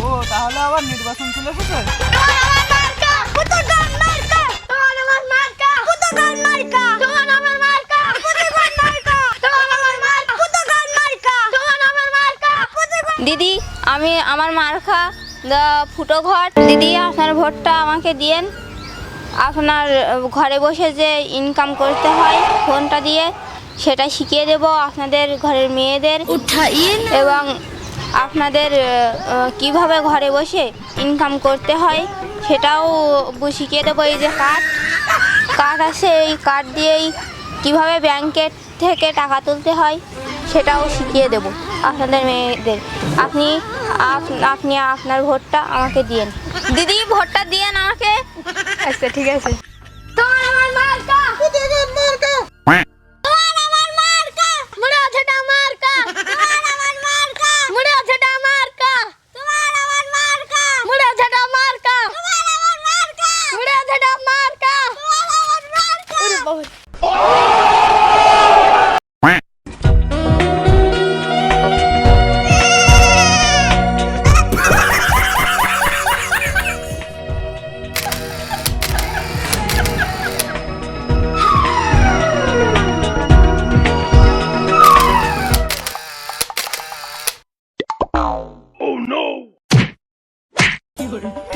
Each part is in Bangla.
ও তাহলে আবার নির্বাচন চলে এসেছে? তোমার আমার মার্কা! কত গান মার্কা! তোমার আমার মার্কা! কত গান মার্কা! তোমার আমার মার্কা! কত গান মার্কা! তোমার আমার মার্কা! কত গান মার্কা! তোমার আমার মার্কা! কত গান দিদি আমি আমার মার্কা দা ফুটো ঘর। দিদি আপনার ভোটটা আমাকে দিয়েন। আপনার ঘরে বসে যে ইনকাম করতে হয় ফোনটা দিয়ে সেটা শিখিয়ে দেব আপনাদের ঘরের মেয়েদের। এবং আপনাদের কীভাবে ঘরে বসে ইনকাম করতে হয় সেটাও শিখিয়ে দেবো। এই যে কার্ড কার্ড আছে এই কার্ড দিয়েই কীভাবে ব্যাংকের থেকে টাকা তুলতে হয় সেটাও শিখিয়ে দেব আপনাদের মেয়েদের। আপনি আপ- আপনি আপনার ভোটটা আমাকে দিয়েন। দিদি ভোটটা দিয়েন আমাকে। আচ্ছা ঠিক আছে।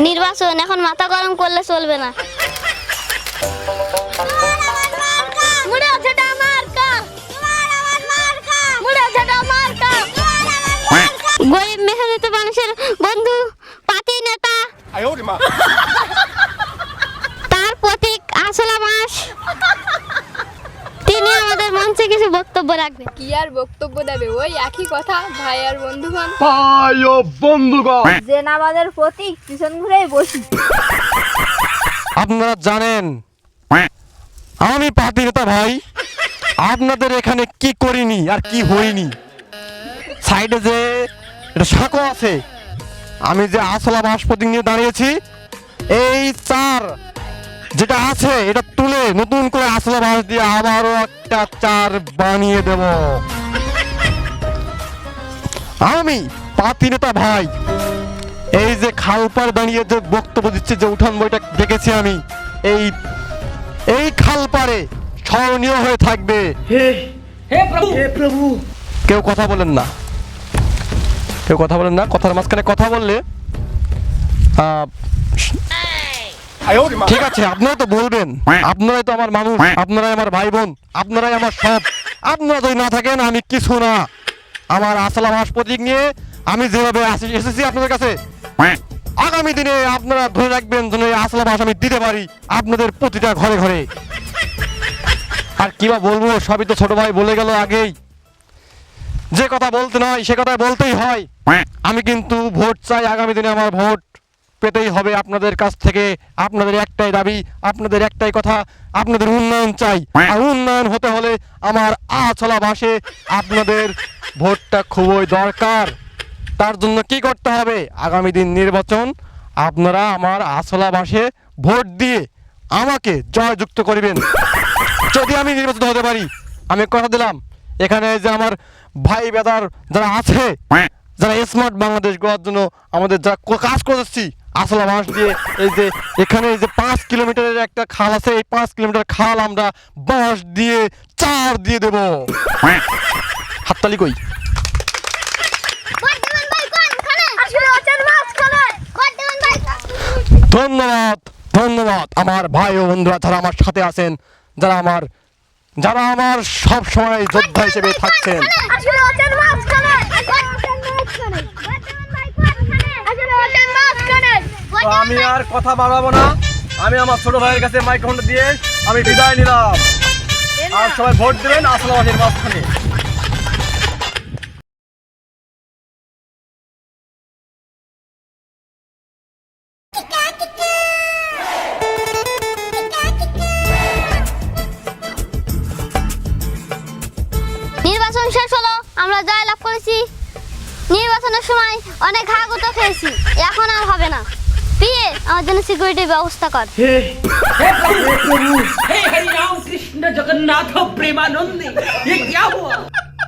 নির্বাচন এখন মাথা গরম করলে চলবে না। তার প্রতীক আসলা মাস। তিনি আমাদের মঞ্চে কিছু বক্তব্য রাখবেন। কি আর বক্তব্য দেবে? ওই একই কথা ভাই আর বন্ধুগণ। ভাই ও বন্ধুগণ। যে নামাজের প্রতীক পিছন ঘুরেই বসি। আপনারা জানেন আমি পাতি নেতা ভাই। আপনাদের এখানে কি করিনি আর কি হইনি? সাইডে যে এটা সাঁকো আছে আমি যে আসলা বাসপতি নিয়ে দাঁড়িয়েছি এই চার যেটা আছে এটা তুলে নতুন করে আসলা বাস দিয়ে আবারও একটা চার বানিয়ে দেব। আমি পাতি নেতা ভাই এই যে খালপার দাঁড়িয়ে যে বক্তব্য দিচ্ছে যে উঠান বইটা দেখেছি আমি এই এই খালপারে স্মরণীয় হয়ে থাকবে। কেউ কথা বলেন না। কেউ কথা বলেন না, কথার মাঝখানে কথা বললে ঠিক আছে আপনারা তো বলবেন, আপনারাই তো আমার মানুষ, আপনারাই আমার ভাই বোন আপনারাই আমার সব, আপনারা যদি না থাকেন, আমি কিছু না। আমার আসলা মাস প্রতীক নিয়ে আমি যেভাবে এসেছি আপনাদের কাছে, আগামী দিনে আপনারা ধরে রাখবেন যেন এই আসলা মাস আমি দিতে পারি আপনাদের প্রতিটা ঘরে ঘরে। আর কিবা বলব, সবই তো ছোট ভাই বলে গেল আগেই। যে কথা বলতে নয়, সে কথা বলতেই হয়। আমি কিন্তু ভোট চাই, আগামী দিনে আমার ভোট পেতেই হবে আপনাদের কাছ থেকে। আপনাদের একটাই দাবি, আপনাদের একটাই কথা, আপনাদের উন্নয়ন চাই। আর উন্নয়ন হতে হলে আমার আছলা ভাষে আপনাদের ভোটটা খুবই দরকার। তার জন্য কি করতে হবে? আগামী দিন নির্বাচন, আপনারা আমার আসলা ভাষে ভোট দিয়ে আমাকে জয়যুক্ত করিবেন। যদি আমি নির্বাচিত হতে পারি, আমি কথা দিলাম, এখানে যে আমার ভাই বেদার যারা আছে যারা স্মার্ট বাংলাদেশ গড়ার জন্য আমাদের যারা ক- কাজ করছি আসলা মাস দিয়ে এই যে এখানে এই যে পাঁচ কিলোমিটারের একটা খাল আছে এই পাঁচ কিলোমিটার খাল আমরা বাঁশ দিয়ে চার দিয়ে দেব। হাততালি কই? আসলে ধন্যবাদ ধন্যবাদ। আমার ভাই ও বন্ধুরা যারা আমার সাথে আছেন যারা আমার যারা আমার সব সময় যোদ্ধা হিসেবে থাকছেন আসলে আছেন মাঝখানে বর্তমান মাঝখানে বর্তমান ভাই কোনখানে আসলে আছেন মাঝখানে তো আমি আর কথা বাড়াবো না। আমি আমার ছোট ভাইয়ের কাছে মাইক্রোফোন দিয়ে আমি বিদায় নিলাম। আর সবাই ভোট দেবেন আসলা মাসের মাঝখানে। নির্বাচন শেষ হলো আমরা জয় লাভ করেছি। নির্বাচনের সময় অনেক হাগুতো খেয়েছি এখন আর হবে না। পিয়ে আমার জন্য সিকিউরিটির ব্যবস্থা কর हे प्रभु हे हरि राम कृष्ण कृष्ण जगन्नाथ प्रेमानंदी ये क्या हुआ